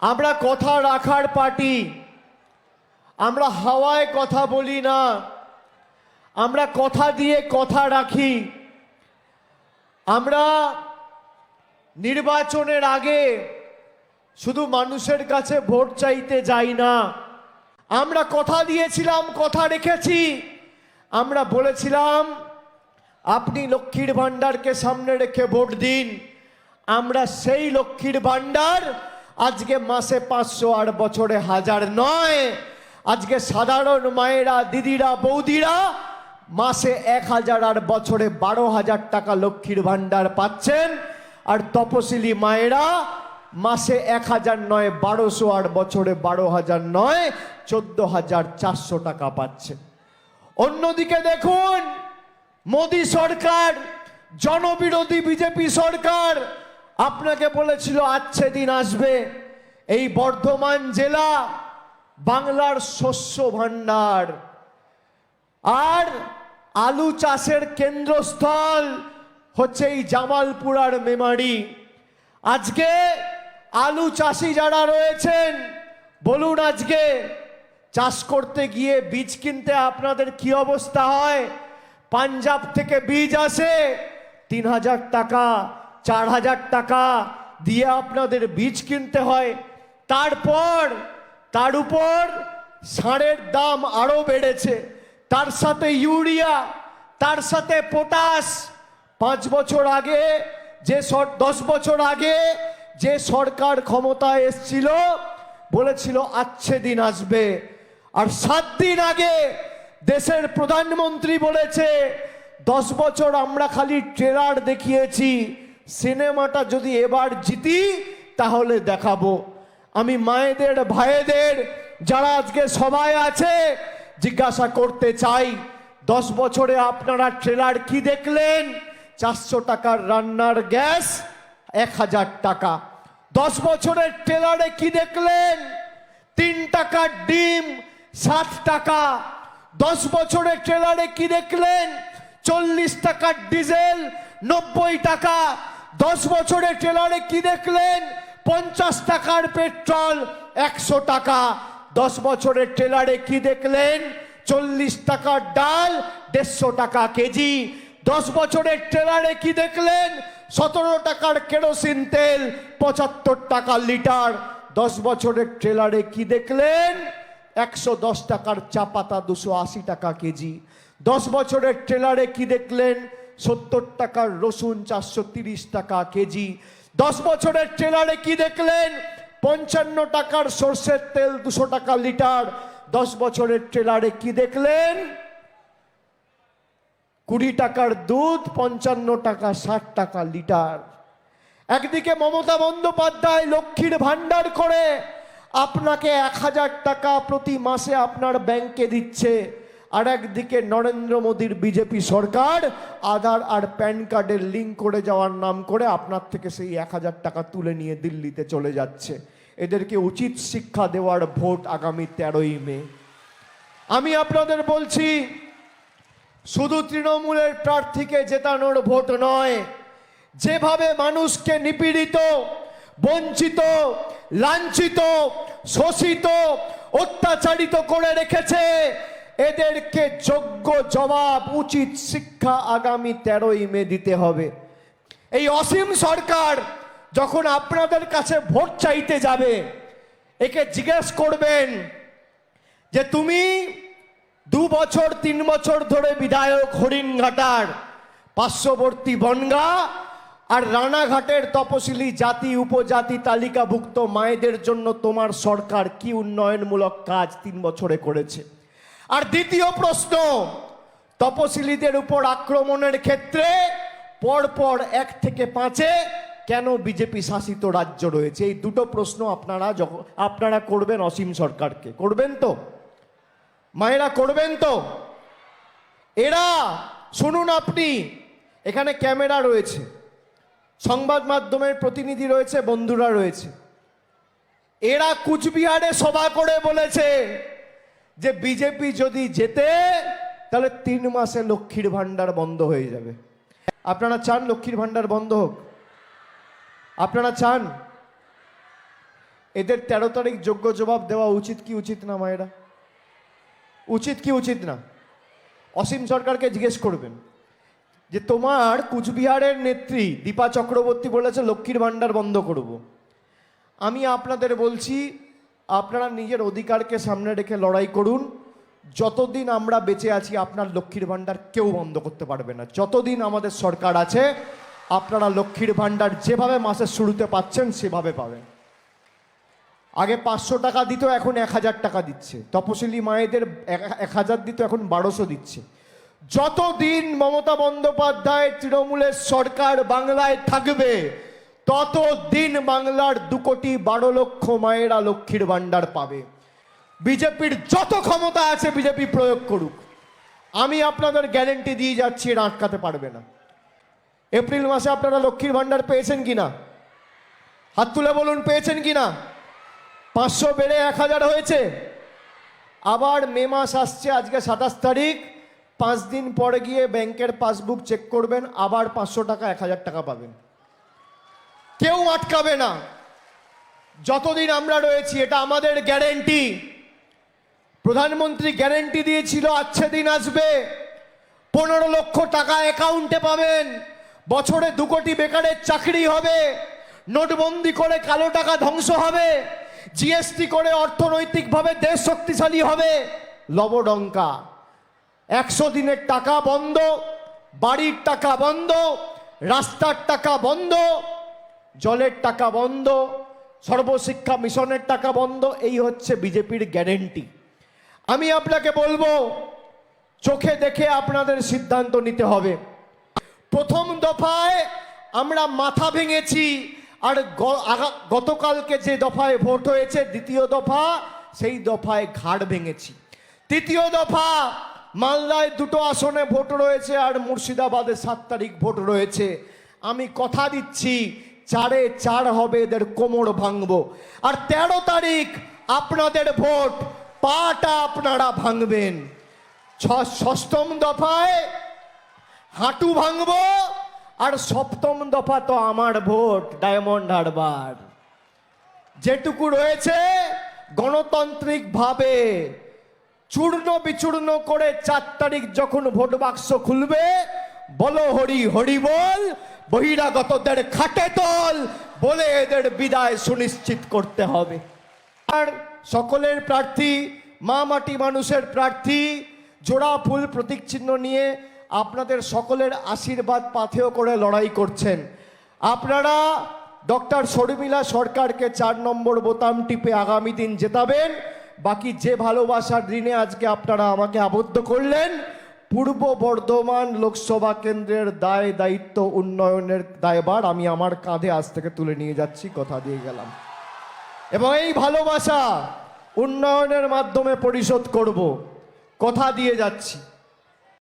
আমরা কথা রাখার পার্টি। আমরা হাওয়ায় কথা বলি না। আমরা কথা দিয়ে কথা রাখি। আমরা নির্বাচনের আগে শুধু মানুষের কাছে ভোট চাইতে যাই না। আমরা কথা দিয়েছিলাম, কথা রেখেছি। আমরা বলেছিলাম, আপনি লক্ষ্মীর ভাণ্ডারকে সামনে রেখে ভোট দিন। আমরা সেই লক্ষ্মীর ভাণ্ডার আজকে মাসে পাঁচশো আর বছরে হাজার নয়। আজকে সাধারণ মায়েরা, দিদিরা, বৌদিরা মাসে এক হাজার আর বছরে বারো হাজার টাকা লক্ষ্মীর ভাণ্ডার পাচ্ছেন। আর তপশিলি মায়েরা মাসে এক হাজার নয়, বারোশো আর বছরে বারো হাজার নয়, চোদ্দ হাজার চারশো টাকা পাচ্ছে। অন্যদিকে দেখুন, মোদী সরকার, জনবিরোধী বিজেপি সরকার, আপনাকে বলেছিল আচ্ছে দিন আসবে। এই বর্ধমান জেলা বাংলার শস্য ভাণ্ডার। আর আলু চাষের কেন্দ্রস্থল হচ্ছে এই জামালপুরার মেমারি। আজকে আলু চাষি যারা রয়েছেন, বলুন আজকে চাষ করতে গিয়ে বীজ কিনতে আপনাদের কি অবস্থা হয়? পাঞ্জাব থেকে বীজ আসে তিন হাজার টাকা, চার হাজার টাকা দিয়ে আপনাদের বীজ কিনতে হয়। তারপর, তার উপর সারের দাম আরও বেড়েছে। তার সাথে ইউরিয়া, তার সাথে পটাশ। পাঁচ বছর আগে, যে দশ বছর আগে যে সরকার ক্ষমতায় এসছিল, বলেছিল, আচ্ছে, দিন আসবে। আর সাত দিন আগে দেশের প্রধানমন্ত্রী বলেছে, দশ বছর আমরা খালি ট্রেলার দেখিয়েছি, সিনেমাটা যদি এবার জিতি, তাহলে দেখাবো। আমি মায়েদের, ভাইদের, যারা আজকে সবাই আছে, জিজ্ঞাসা করতে চাই, দশ বছরে আপনারা ট্রেলার কি দেখলেন? চারশো টাকার রান্নার গ্যাস, এক হাজার টাকা। দশ বছরের ট্রেলারে কি দেখলেন? তিন টাকার ডিম, সাত টাকা। দশ বছরের ট্রেলারে কি দেখলেন? চল্লিশ টাকার ডিজেল, নব্বই টাকা। দশ বছরের ট্রেলারে কি দেখলেন? পঞ্চাশ টাকার পেট্রোল, একশো টাকা। দশ বছরের ট্রেলারে কি দেখলেন? চল্লিশ টাকার ডাল, দেড়শো টাকা কেজি। দশ বছরের ট্রেলারে কি দেখলেন? সতেরো টাকার কেরোসিন তেল, পঁচাত্তর টাকা লিটার। দশ বছরের ট্রেলারে কি দেখলেন? একশো দশ টাকার চা পাতা, দুশো আশি টাকা কেজি। দশ বছরের ট্রেলারে কি দেখলেন? সত্তর টাকার রসুন, চারশো তিরিশ টাকা কেজি। দশ বছরের ট্রেলারে কি দেখলেন? পঞ্চান্ন টাকার সর্ষের তেল, দুশো টাকা লিটার। দশ বছরের ট্রেলারে কি দেখলেন? কুড়ি টাকার দুধ, পঞ্চান্ন টাকা, ষাট টাকা লিটার। একদিকে মমতা বন্দ্যোপাধ্যায় লক্ষ্মীর ভাণ্ডার করে, আপনাকে এক হাজার টাকা প্রতি মাসে আপনার ব্যাংকে দিচ্ছে। আর একদিকে নরেন্দ্র মোদীর বিজেপি সরকার, আধার আর প্যান কার্ডের লিঙ্ক করে যাওয়ার নাম করে আপনার থেকে সেই এক হাজার টাকা তুলে নিয়ে দিল্লিতে চলে যাচ্ছে। এদেরকে উচিত শিক্ষা দেওয়ার ভোট আগামী তেরোই মে। আমি আপনাদের বলছি, শুধু তৃণমূলের প্রার্থীকে জেতানোর ভোট নয়, যেভাবে মানুষকে নিপীড়িত, বঞ্চিত, লাঞ্ছিত, শোষিত, অত্যাচারিত করে রেখেছে এদেরকে যোগ্য জবাব, উচিত শিক্ষা আগামী তেরোই মে দিতে হবে। এই অসীম সরকার যখন আপনাদের কাছে ভোট চাইতে যাবে, একে জিজ্ঞেস করবেন যে, তুমি দু বছর, তিন বছর ধরে বিধায়ক, হরিণঘাটার পার্শ্ববর্তী বনগা আর রানাঘাটের তপশিলি জাতি, উপজাতি তালিকাভুক্ত মায়েদের জন্য তোমার সরকার কি উন্নয়নমূলক কাজ তিন বছরে করেছে? আর দ্বিতীয় প্রশ্ন, তপশিলিদের উপর আক্রমণের ক্ষেত্রে পরপর এক থেকে পাঁচে কেন বিজেপি শাসিত রাজ্য রয়েছে? এই দুটো প্রশ্ন আপনারা যখন আপনারা করবেন অসীম সরকারকে। করবেন তো? মায়েরা, করবেন তো? এরা, শুনুন আপনি, এখানে ক্যামেরা রয়েছে, সংবাদ মাধ্যমের প্রতিনিধি রয়েছে, বন্ধুরা রয়েছে। এরা কুচবিহারে সভা করে বলেছে যে বিজেপি যদি যেতে তাহলে তিন মাসে লক্ষ্মীর ভাণ্ডার বন্ধ হয়ে যাবে। আপনারা চান লক্ষ্মীর ভাণ্ডার বন্ধ হোক? আপনারা চান? এদের তেরো তারিখ যোগ্য জবাব দেওয়া উচিত কি উচিত না, মায়েরা? উচিত কি উচিত না? অসীম সরকারকে জিজ্ঞেস করবেন যে, তোমার কুচবিহারের নেত্রী দীপা চক্রবর্তী বলেছে লক্ষ্মীর ভাণ্ডার বন্ধ করব। আমি আপনাদের বলছি আপনারা নিজের অধিকারকে সামনে রেখে লড়াই করুন। যতদিন আমরা বেঁচে আছি, আপনার লক্ষ্মীর ভাণ্ডার কেউ বন্ধ করতে পারবে না। যতদিন আমাদের সরকার আছে, আপনারা লক্ষ্মীর ভাণ্ডার যেভাবে মাসের শুরুতে পাচ্ছেন, সেভাবে পাবেন। আগে পাঁচশো টাকা দিত, এখন এক হাজার টাকা দিচ্ছে। তপশিলি মায়েদের এক- হাজার দিত, এখন বারোশো দিচ্ছে। যতদিন মমতা বন্দ্যোপাধ্যায়, তৃণমূলের সরকার বাংলায় থাকবে ততদিন বাংলার দু কোটি বারো লক্ষ মায়েরা লক্ষ্মীর ভাণ্ডার পাবে। বিজেপির যত ক্ষমতা আছে বিজেপি প্রয়োগ করুক। আমি আপনাদের গ্যারেন্টি দিয়ে যাচ্ছি এটা আটকাতে পারবে না। এপ্রিল মাসে আপনারা লক্ষ্মীর ভাণ্ডার পেয়েছেন কি না হাত তুলে বলুন, পেয়েছেন কি না পাঁচশো বেড়ে এক হাজার হয়েছে। আবার মে মাস আসছে, আজকে সাতাশ তারিখ। পাঁচ দিন পরে গিয়ে ব্যাংকের পাসবুক চেক করবেন, আবার পাঁচশো টাকা, এক হাজার টাকা পাবেন। কেউ আটকাবে না। যতদিন আমরা রয়েছি, এটা আমাদের গ্যারেন্টি। প্রধানমন্ত্রী গ্যারেন্টি দিয়েছিল আচ্ছে দিন আসবে। পনেরো লক্ষ টাকা অ্যাকাউন্টে পাবেন। বছরে দু কোটি বেকারের চাকরি হবে। নোটবন্দি করে কালো টাকা ধ্বংস হবে। জিএসটি করে অর্থনৈতিকভাবে দেশ শক্তিশালী হবে। লবডঙ্কা। একশো দিনের টাকা বন্ধ, বাড়ির টাকা বন্ধ, রাস্তার টাকা বন্ধ। জলের টাকা বন্ধ, সর্বশিক্ষা মিশনের টাকা বন্ধ, এই হচ্ছে বিজেপির গ্যারেন্টি। আমি আপনাকে বলব, চোখে দেখে আপনাদের সিদ্ধান্ত নিতে হবে। প্রথম দফায় আমরা মাথা ভেঙেছি, আর গতকালকে যে দফায় ভোট হয়েছে, দ্বিতীয় দফা, সেই দফায় ঘাড় ভেঙেছি। তৃতীয় দফা, মালদায় দুটো আসনে ভোট রয়েছে আর মুর্শিদাবাদে সাত তারিখ ভোট রয়েছে। আমি কথা দিচ্ছি চারে চার হবে এদের কোমর ভাঙবো। আর তেরো তারিখ আপনাদের ভোট, পাটা আপনারা ভাঙবেন। ষষ্ঠম দফায় হাঁটু ভাঙবো, আর সপ্তম দফা তো আমার ভোট, ডায়মন্ড হারবার। যেটুকু রয়েছে গণতান্ত্রিক ভাবে চূর্ণ বিচূর্ণ করে চার তারিখ যখন ভোট বাক্স খুলবে, বলো হরি হরি বল বহিরাগতদের খাটে তল, বলে এদের বিদায় সুনিশ্চিত করতে হবে। আর সকলের প্রার্থী, মা মাটি মানুষের প্রার্থী, জোড়া ফুল প্রতীক চিহ্ন নিয়ে আপনাদের সকলের আশীর্বাদ পাথেয় করে লড়াই করছেন। আপনারা ডক্টর শর্মিলা সরকারকে চার নম্বর বোতাম টিপে আগামী দিন জেতাবেন। বাকি যে ভালোবাসার ঋণে আজকে আপনারা আমাকে আবদ্ধ করলেন পূর্ব বর্ধমান লোকসভা কেন্দ্রের দায় দায়িত্ব উন্নয়নের দায়বার আমি আমার কাঁধে আজ থেকে তুলে নিয়ে যাচ্ছি, কথা দিয়ে গেলাম। এবং এই ভালোবাসা উন্নয়নের মাধ্যমে পরিশোধ করব, কথা দিয়ে যাচ্ছি।